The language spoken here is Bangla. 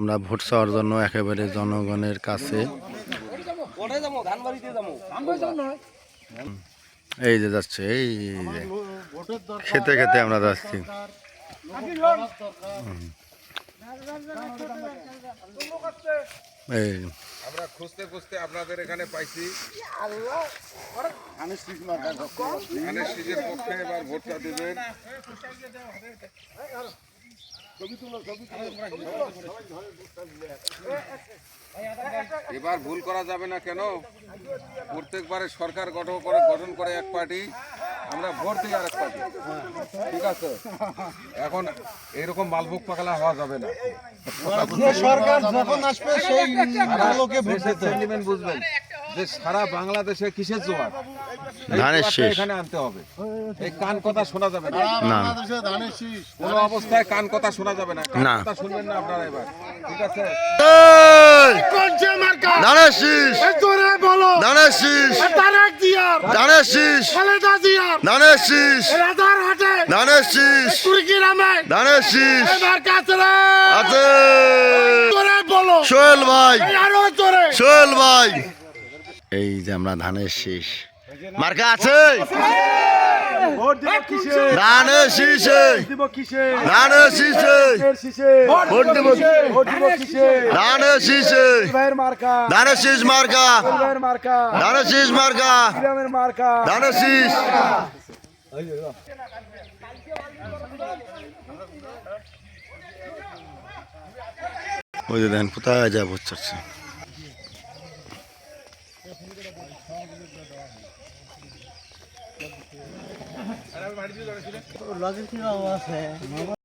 আমরা ভোট চাওয়ার জন্য একেবারে জনগণের কাছে। এই যে যাচ্ছে, এই যে খেতে খেতে আমরা যাচ্ছি। এই আমরা খুঁজতে খুঁজতে আপনাদের এখানে পাইছি। পক্ষে এবার ভোটটা এবার ভুল করা যাবে না কেন? প্রত্যেকবারে সরকার গঠন করে গঠন করে এক পার্টি আমরা ভোট দিই আর এক পার্টি। ঠিক আছে? এখন এরকম মালভোগ পাকলা হওয়া যাবে না। সরকার যখন আসবে সেই বুঝবেন। যে সারা বাংলাদেশে কিসের জোয়ার? ধানের শীষ। এখানে আনতে হবে। এই কান কথা শোনা যাবে না। বাংলাদেশে ধানের শীষ। কোনো অবস্থায় কান কথা শোনা যাবে না। কান কথা শুনবেন না আপনারা এবার। ঠিক আছে? ধানের শীষ। জোরে বলো। ধানের শীষ। তারেক জিয়ার। ধানের শীষ। খালেদা জিয়ার। ধানের শীষ। রাজার হাটে। ধানের শীষ। তুর্কি নামে। ধানের শীষ। এবার কাছে আছে জোরে বলো। সোহেল ভাই। এই আরও জোরে। সোহেল ভাই। এই যে আমরা ধানের শীষ। মার্কা আছে? ধানের শীষে। ধানের শীষে। ভোট দেব ধানের শীষে। ধানের শীষ। মার্কা। ধানের শীষ মার্কা। ধানের শীষ ওই যে কোথায় যা ভোট চাচ্ছে